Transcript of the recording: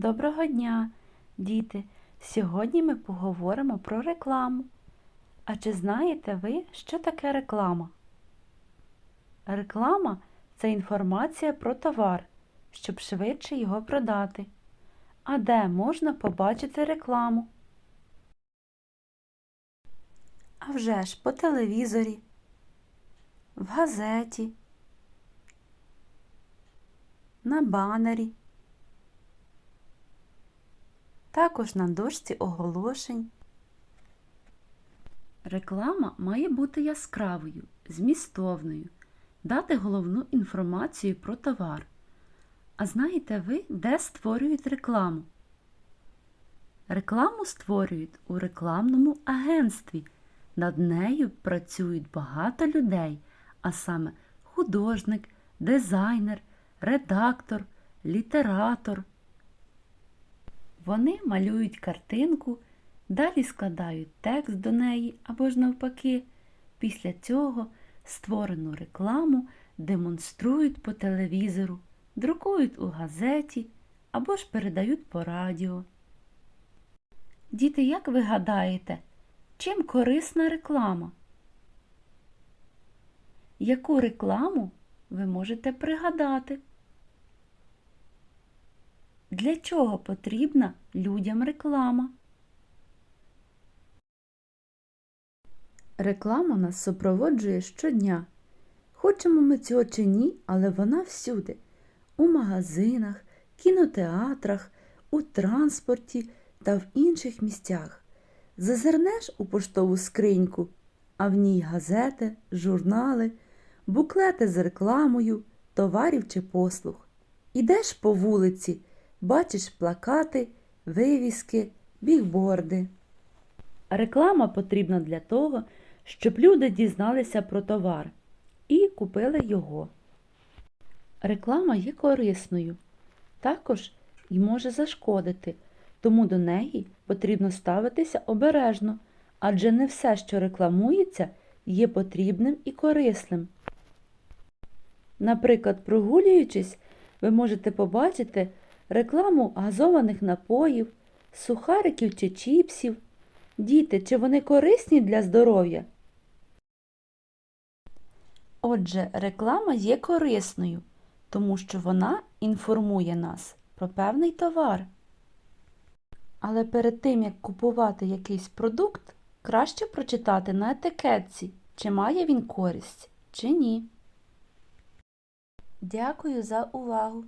Доброго дня, діти! Сьогодні ми поговоримо про рекламу. А чи знаєте ви, що таке реклама? Реклама це інформація про товар, щоб швидше його продати. А де можна побачити рекламу? А вже ж по телевізорі, в газеті, на банері. Також на дошці оголошень. Реклама має бути яскравою, змістовною, дати головну інформацію про товар. А знаєте ви, де створюють рекламу? Рекламу створюють у рекламному агентстві. Над нею працюють багато людей, а саме художник, дизайнер, редактор, літератор. Вони малюють картинку, далі складають текст до неї або ж навпаки. Після цього створену рекламу демонструють по телевізору, друкують у газеті або ж передають по радіо. Діти, як ви гадаєте, чим корисна реклама? Яку рекламу ви можете пригадати? Для чого потрібна людям реклама? Реклама нас супроводжує щодня. Хочемо ми цього чи ні, але вона всюди. У магазинах, кінотеатрах, у транспорті та в інших місцях. Зазирнеш у поштову скриньку, а в ній газети, журнали, буклети з рекламою, товарів чи послуг. Ідеш по вулиці бачиш плакати, вивіски, бігборди. Реклама потрібна для того, щоб люди дізналися про товар і купили його. Реклама є корисною, також і може зашкодити, тому до неї потрібно ставитися обережно, адже не все, що рекламується, є потрібним і корисним. Наприклад, прогулюючись, ви можете побачити рекламу газованих напоїв, сухариків чи чіпсів. Діти, чи вони корисні для здоров'я? Отже, реклама є корисною, тому що вона інформує нас про певний товар. Але перед тим, як купувати якийсь продукт, краще прочитати на етикетці, чи має він користь, чи ні. Дякую за увагу!